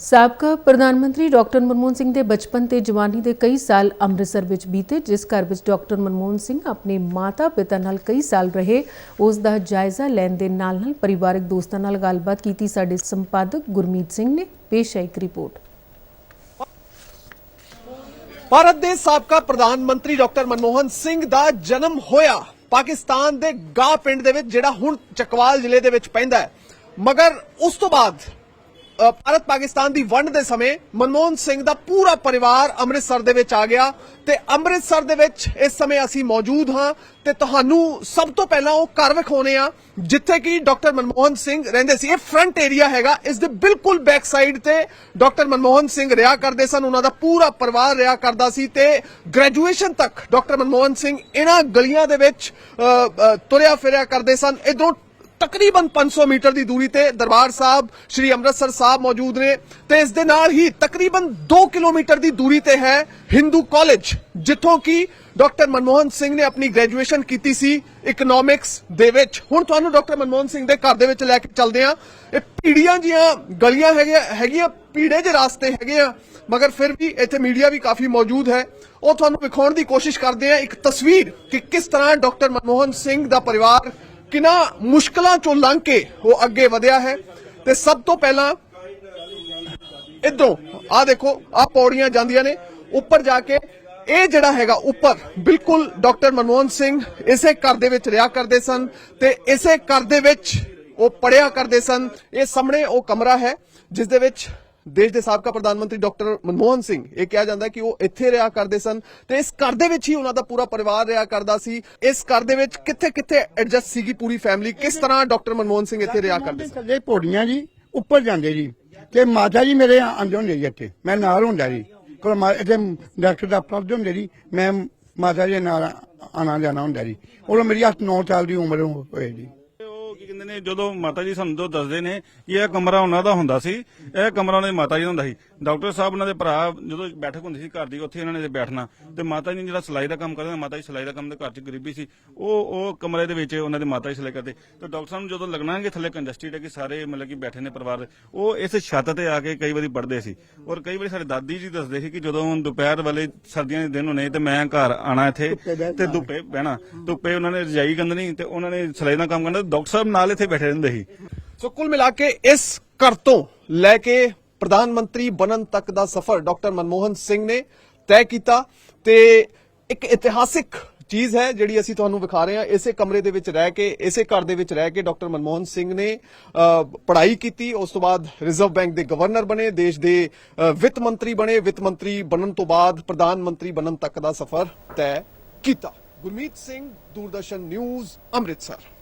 ਸਾਬਕਾ ਪ੍ਰਧਾਨ ਮੰਤਰੀ ਡਾਕਟਰ ਮਨਮੋਹਨ ਸਿੰਘ ਦੇ ਬਚਪਨ ਤੇ ਜਵਾਨੀ ਦੇ ਕਈ ਸਾਲ ਅੰਮ੍ਰਿਤਸਰ ਵਿੱਚ ਬੀਤੇ, ਜਿਸ ਘਰ ਵਿੱਚ ਡਾਕਟਰ ਮਨਮੋਹਨ ਸਿੰਘ ਆਪਣੇ ਮਾਤਾ-ਪਿਤਾ ਨਾਲ ਕਈ ਸਾਲ ਰਹੇ, ਉਸ ਦਾ ਜਾਇਜ਼ਾ ਲੈਣ ਦੇ ਨਾਲ-ਨਾਲ ਪਰਿਵਾਰਕ ਦੋਸਤਾਂ ਨਾਲ ਗੱਲਬਾਤ ਕੀਤੀ। ਸਾਡੇ ਸੰਪਾਦਕ ਗੁਰਮੀਤ ਸਿੰਘ ਨੇ ਪੇਸ਼ ਹੈ ਇੱਕ ਰਿਪੋਰਟ। ਭਾਰਤ ਦੇ ਸਾਬਕਾ ਪ੍ਰਧਾਨ ਮੰਤਰੀ ਡਾਕਟਰ ਮਨਮੋਹਨ ਸਿੰਘ ਦਾ ਜਨਮ ਹੋਇਆ ਪਾਕਿਸਤਾਨ ਦੇ ਗਾ ਪਿੰਡ ਦੇ ਵਿੱਚ, ਜਿਹੜਾ ਹੁਣ ਚਕਵਾਲ ਜ਼ਿਲ੍ਹੇ ਦੇ ਵਿੱਚ ਪੈਂਦਾ ਹੈ। ਮਗਰ ਉਸ ਤੋਂ ਬਾਅਦ ਭਾਰਤ ਪਾਕਿਸਤਾਨ ਦੀ ਵੰਡ ਦੇ ਸਮੇਂ ਮਨਮੋਹਨ ਸਿੰਘ ਦਾ ਪੂਰਾ ਪਰਿਵਾਰ ਅੰਮ੍ਰਿਤਸਰ ਦੇ ਵਿੱਚ ਆ ਗਿਆ ਤੇ ਅੰਮ੍ਰਿਤਸਰ ਦੇ ਵਿੱਚ ਇਸ ਸਮੇਂ ਅਸੀਂ ਮੌਜੂਦ ਹਾਂ ਤੇ ਤੁਹਾਨੂੰ ਸਭ ਤੋਂ ਪਹਿਲਾਂ ਉਹ ਘਰ ਵਿਖਾਉਨੇ ਆ, ਜਿੱਥੇ ਕਿ ਡਾਕਟਰ ਮਨਮੋਹਨ ਸਿੰਘ ਰਹਿੰਦੇ ਸੀ। ਇਹ ਫਰੰਟ ਏਰੀਆ ਹੈਗਾ, ਇਸ ਦੇ ਬਿਲਕੁਲ ਬੈਕ ਸਾਈਡ ਤੇ ਡਾਕਟਰ ਮਨਮੋਹਨ ਸਿੰਘ ਰਿਹਾ ਕਰਦੇ ਸਨ, ਉਹਨਾਂ ਦਾ ਪੂਰਾ ਪਰਿਵਾਰ ਰਿਹਾ ਕਰਦਾ ਸੀ ਤੇ ਗ੍ਰੈਜੂਏਸ਼ਨ ਤੱਕ ਡਾਕਟਰ ਮਨਮੋਹਨ ਸਿੰਘ ਇਹਨਾਂ ਗਲੀਆਂ ਦੇ ਵਿੱਚ ਤੁਰਿਆ ਫਿਰਿਆ ਕਰਦੇ ਸਨ। ਇਧਰੋਂ ਤਕਰੀਬਨ 500 ਮੀਟਰ ਦੀ ਦੂਰੀ ਤੇ ਦਰਬਾਰ ਸਾਹਿਬ, ਸ੍ਰੀ ਅੰਮ੍ਰਿਤਸਰ ਸਾਹਿਬ ਮੌਜੂਦ ਨੇ ਤੇ ਇਸ ਦੇ ਨਾਲ ਹੀ ਤਕਰੀਬਨ 2 ਕਿਲੋਮੀਟਰ ਦੀ ਦੂਰੀ ਤੇ ਹੈ ਹਿੰਦੂ ਕਾਲਜ ਜਿੱਥੋਂ ਕਿ ਡਾਕਟਰ ਮਨਮੋਹਨ ਸਿੰਘ ਨੇ ਆਪਣੀ ਗ੍ਰੈਜੂਏਸ਼ਨ ਕੀਤੀ ਸੀ ਇਕਨੋਮਿਕਸ ਦੇ ਵਿੱਚ। ਹੁਣ ਤੁਹਾਨੂੰ ਡਾਕਟਰ ਮਨਮੋਹਨ ਸਿੰਘ ਦੇ ਘਰ ਦੇ ਵਿੱਚ ਲੈ ਕੇ ਚੱਲਦੇ ਹਾਂ। ਇਹ ਪੀੜੀਆਂ ਜੀਆਂ ਗਲੀਆਂ ਹੈਗੀਆਂ ਹੈਗੀਆਂ ਪੀੜੇ ਦੇ ਰਾਸਤੇ ਹੈਗੇ ਆ, ਮਗਰ ਫਿਰ ਵੀ ਇੱਥੇ ਮੀਡੀਆ ਵੀ ਕਾਫੀ ਮੌਜੂਦ ਹੈ। ਉਹ ਤੁਹਾਨੂੰ ਵਿਖਾਉਣ ਦੀ ਕੋਸ਼ਿਸ਼ ਕਰਦੇ ਆ ਇੱਕ ਤਸਵੀਰ ਕਿ ਕਿਸ ਤਰ੍ਹਾਂ ਡਾਕਟਰ ਮਨਮੋਹਨ ਸਿੰਘ ਦਾ ਪਰਿਵਾਰ ਕਿੰਨਾ ਮੁਸ਼ਕਲਾਂ ਚੋਂ ਲੰਘ ਕੇ ਉਹ ਅੱਗੇ ਵਧਿਆ ਹੈ ਤੇ ਸਭ ਤੋਂ ਪਹਿਲਾਂ ਇਧਰੋਂ ਆ ਦੇਖੋ ਆ ਪੌੜੀਆਂ ਜਾਂਦੀਆਂ ਨੇ, ਉੱਪਰ ਜਾ ਕੇ ਇਹ ਜਿਹੜਾ ਹੈਗਾ ਉੱਪਰ, ਬਿਲਕੁਲ ਡਾਕਟਰ ਮਨਮੋਹਨ ਸਿੰਘ ਇਸੇ ਘਰ ਦੇ ਵਿੱਚ ਰਿਹਾ ਕਰਦੇ ਸਨ ਤੇ ਇਸੇ ਘਰ ਦੇ ਵਿੱਚ ਉਹ ਪੜਿਆ ਕਰਦੇ ਸਨ। ਇਹ ਸਾਹਮਣੇ ਉਹ ਕਮਰਾ ਹੈ, ਜਿਸ ਦੇ ਵਿੱਚ ਦੇਸ਼ ਦੇ ਸਾਬਕਾ ਪ੍ਰਧਾਨ ਮੰਤਰੀ ਡਾਕਟਰ ਮਨਮੋਹਨ ਸਿੰਘ ਇਹ ਕਿਹਾ ਜਾਂਦਾ ਕਿ ਉਹ ਇੱਥੇ ਰਿਹਾ ਕਰਦੇ ਸਨ ਤੇ ਇਸ ਘਰ ਦੇ ਵਿੱਚ ਹੀ ਉਹਨਾਂ ਦਾ ਪੂਰਾ ਪਰਿਵਾਰ ਰਿਹਾ ਕਰਦਾ ਸੀ। ਇਸ ਘਰ ਦੇ ਵਿੱਚ ਕਿੱਥੇ ਕਿੱਥੇ ਐਡਜਸਟ ਸੀਗੀ ਪੂਰੀ ਫੈਮਿਲੀ ਕਿਸ ਤਰ੍ਹਾਂ ਡਾਕਟਰ ਮਨਮੋਹਨ ਸਿੰਘ ਇੱਥੇ ਰਿਹਾ ਕਰਦੇ ਸਨ? ਥੱਲੇ ਪੌੜੀਆਂ ਜੀ, ਉੱਪਰ ਜਾਂਦੇ ਜੀ। ਤੇ ਮਾਤਾ ਜੀ ਮੇਰੇ ਆਂਦੇ ਹੁੰਦੇ ਜੀ ਇੱਥੇ। ਮੈਂ ਨਾਲ ਹੁੰਦਾ ਜੀ। ਕੋਲ ਮਾ ਇੱਥੇ ਡਾਕਟਰ ਦਾ ਪੜਦੇ ਹੁੰਦੇ ਜੀ। ਮੈਂ ਮਾਤਾ ਜੀ ਨਾਲ ਆਣਾ ਜਾਣਾ ਹੁੰਦਾ ਜੀ। ਉਦੋਂ ਮੇਰੀ 8-9 ਸਾਲ ਦੀ ਉਮਰ ਹੋਏ ਜੀ। ਕੀ ਕਹਿੰਦੇ ਨੇ, ਜਦੋਂ ਮਾਤਾ ਜੀ ਸਾਨੂੰ ਜੋ ਦੱਸਦੇ ਨੇ ਕਿ ਇਹ ਕਮਰਾ ਉਹਨਾਂ ਦਾ ਹੁੰਦਾ ਸੀ, ਇਹ ਕਮਰਾ ਉਹਨਾਂ ਦੀ ਮਾਤਾ ਜੀ ਦਾ ਹੁੰਦਾ ਸੀ। ਡਾਕਟਰ ਸਾਹਿਬ ਉਹਨਾਂ ਦੇ ਭਰਾ ਜਦੋਂ ਬੈਠਕ ਹੁੰਦੀ ਸੀ ਘਰ ਦੀ, ਉੱਥੇ ਉਹਨਾਂ ਨੇ ਬੈਠਣਾ। ਤੇ ਮਾਤਾ ਜੀ ਜਿਹੜਾ ਸਿਲਾਈ ਦਾ ਕੰਮ ਕਰਦੇ ਨੇ ਮਾਤਾ ਜੀ ਸਿਲਾਈ ਦਾ ਕੰਮ ਦੇ ਘਰ 'ਚ ਗਰੀਬੀ ਸੀ, ਉਹ ਉਹ ਕਮਰੇ ਦੇ ਵਿੱਚ ਉਹਨਾਂ ਦੇ ਮਾਤਾ ਜੀ ਸਿਲਾਈ ਕਰਦੇ। ਤੇ ਡਾਕਟਰ ਸਾਹਿਬ ਨੂੰ ਜਦੋਂ ਲੱਗਣਾ ਕਿ ਥੱਲੇ ਕੰਜਸਟਿਡ ਹੈ ਕਿ ਸਾਰੇ ਮਤਲਬ ਕਿ ਬੈਠੇ ਨੇ ਪਰਿਵਾਰ ਉਹ ਇਸ ਛੱਤ ਤੇ ਆ ਕੇ ਕਈ ਵਾਰੀ ਪੜਦੇ ਸੀ। ਔਰ ਕਈ ਵਾਰੀ ਸਾਡੇ ਦਾਦੀ ਜੀ ਦੱਸਦੇ ਸੀ ਕਿ ਜਦੋਂ ਦੁਪਹਿਰ ਵਾਲੇ ਸਰਦੀਆਂ ਦੇ ਦਿਨ ਹੋਣੇ, ਤੇ ਮੈਂ ਘਰ ਆਣਾ ਇੱਥੇ, ਤੇ ਧੁੱਪੇ ਬਹਿਣਾ। ਧੁੱਪੇ ਉਹਨਾਂ ਨੇ ਰਜਾਈ ਗੰਦਣੀ ਤੇ ਉਹਨਾਂ ਨੇ ਸਿਲਾਈ ਦਾ ਕੰਮ ਕਰਨਾ। ਡਾਕਟਰ ਸਾਹਿਬ ਨਾਲ ਇੱਥੇ ਬੈਠੇ ਰਹਿੰਦੇ ਸੀ। ਸੋ ਕੁੱਲ ਮਿਲਾ ਕੇ ਇਸ ਘਰ ਤੋਂ ਲੈ ਕੇ ਪ੍ਰਧਾਨ ਮੰਤਰੀ ਬਣਨ ਤੱਕ ਦਾ ਸਫ਼ਰ ਡਾਕਟਰ ਮਨਮੋਹਨ ਸਿੰਘ ਨੇ ਤੈਅ ਕੀਤਾ ਤੇ ਇੱਕ ਇਤਿਹਾਸਿਕ ਚੀਜ਼ ਹੈ ਜਿਹੜੀ ਅਸੀਂ ਤੁਹਾਨੂੰ ਵਿਖਾ ਰਹੇ ਹਾਂ। ਇਸੇ ਕਮਰੇ ਦੇ ਵਿੱਚ ਰਹਿ ਕੇ ਇਸੇ ਘਰ ਦੇ ਵਿੱਚ ਰਹਿ ਕੇ ਡਾਕਟਰ ਮਨਮੋਹਨ ਸਿੰਘ ਨੇ ਅ, ਪੜ੍ਹਾਈ ਕੀਤੀ। ਉਸ ਤੋਂ ਬਾਅਦ ਰਿਜ਼ਰਵ ਬੈਂਕ ਦੇ ਗਵਰਨਰ ਬਣੇ ਦੇਸ਼ ਦੇ ਵਿੱਤ ਮੰਤਰੀ ਬਣੇ। ਵਿੱਤ ਮੰਤਰੀ ਬਣਨ ਤੋਂ ਬਾਅਦ ਪ੍ਰਧਾਨ ਮੰਤਰੀ ਬਣਨ ਤੱਕ ਦਾ ਸਫ਼ਰ ਤੈਅ ਕੀਤਾ। ਗੁਰਮੀਤ ਸਿੰਘ ਦੂਰਦਰਸ਼ਨ ਨਿਊਜ਼ ਅੰਮ੍ਰਿਤਸਰ।